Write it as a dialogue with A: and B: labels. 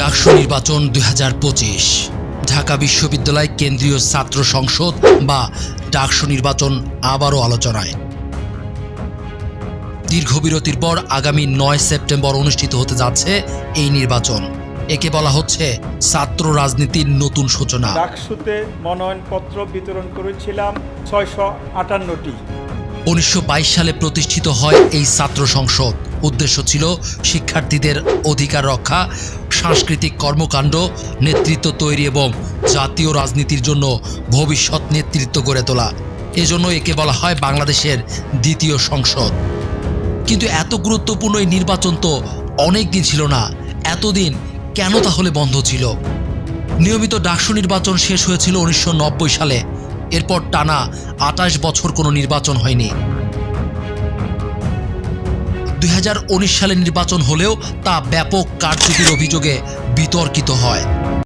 A: ডাকসু নির্বাচন দুই হাজার পঁচিশ। ঢাকা বিশ্ববিদ্যালয় কেন্দ্রীয় ছাত্র সংসদ বা ডাকসু নির্বাচন আবারও আলোচনায়। দীর্ঘ বিরতির পর আগামী নয় সেপ্টেম্বর অনুষ্ঠিত হতে যাচ্ছে এই নির্বাচন। একে বলা হচ্ছে ছাত্র রাজনীতির নতুন সূচনা।
B: ডাকসুতে মনোনয়নপত্র বিতরণ করেছিলাম ছয়শো আটান্নটি।
A: উনিশশো বাইশ সালে প্রতিষ্ঠিত হয় এই ছাত্র সংসদ। উদ্দেশ্য ছিল শিক্ষার্থীদের অধিকার রক্ষা সাংস্কৃতিক কর্মকাণ্ড, নেতৃত্ব তৈরি এবং জাতীয় রাজনীতির জন্য ভবিষ্যৎ নেতৃত্ব গড়ে তোলা। এজন্য একে বলা হয় বাংলাদেশের দ্বিতীয় সংসদ। কিন্তু এত গুরুত্বপূর্ণ এই নির্বাচন তো অনেক দিন ছিল না। এতদিন কেন তাহলে বন্ধ ছিল? নিয়মিত ডাকসু নির্বাচন শেষ হয়েছিল উনিশশো নব্বই সালে। এরপর টানা আটাশ বছর কোনো নির্বাচন হয়নি। দুই হাজার উনিশ সালে নির্বাচন হলেও তা ব্যাপক কারচুপির অভিযোগে বিতর্কিত হয়।